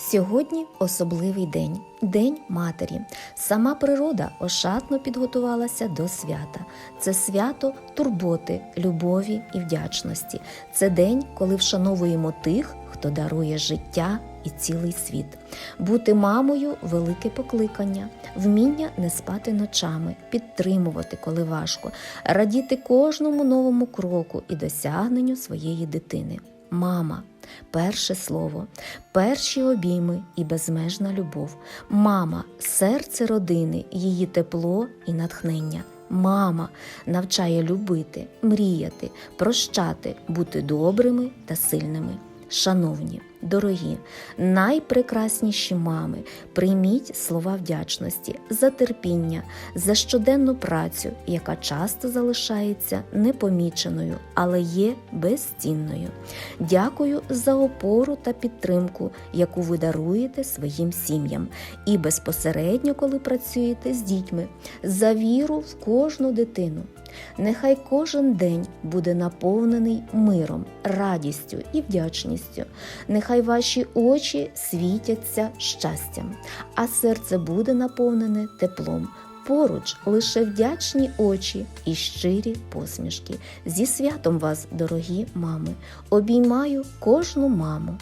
Сьогодні особливий день День матері. Сама природа ошатно підготувалася до свята. Це свято турботи, любові і вдячності. Це день, коли вшановуємо тих, хто дарує життя і цілий світ. Бути мамою велике покликання, вміння не спати ночами, підтримувати, коли важко, радіти кожному новому кроку і досягненню своєї дитини. Мама. Перше слово, перші обійми і безмежна любов. Мама серце родини, її тепло і натхнення. Мама навчає любити, мріяти, прощати, бути добрими та сильними. Шановні, дорогі, найпрекрасніші мами, прийміть слова вдячності за терпіння, за щоденну працю, яка часто залишається непоміченою, але є безцінною. Дякую за опору та підтримку, яку ви даруєте своїм сім'ям, і безпосередньо, коли працюєте з дітьми, за віру в кожну дитину. Нехай кожен день буде наповнений миром, радістю і вдячністю. Нехай ваші очі світяться щастям, а серце буде наповнене теплом. Поруч лише вдячні очі і щирі посмішки. Зі святом вас, дорогі мами, обіймаю кожну маму.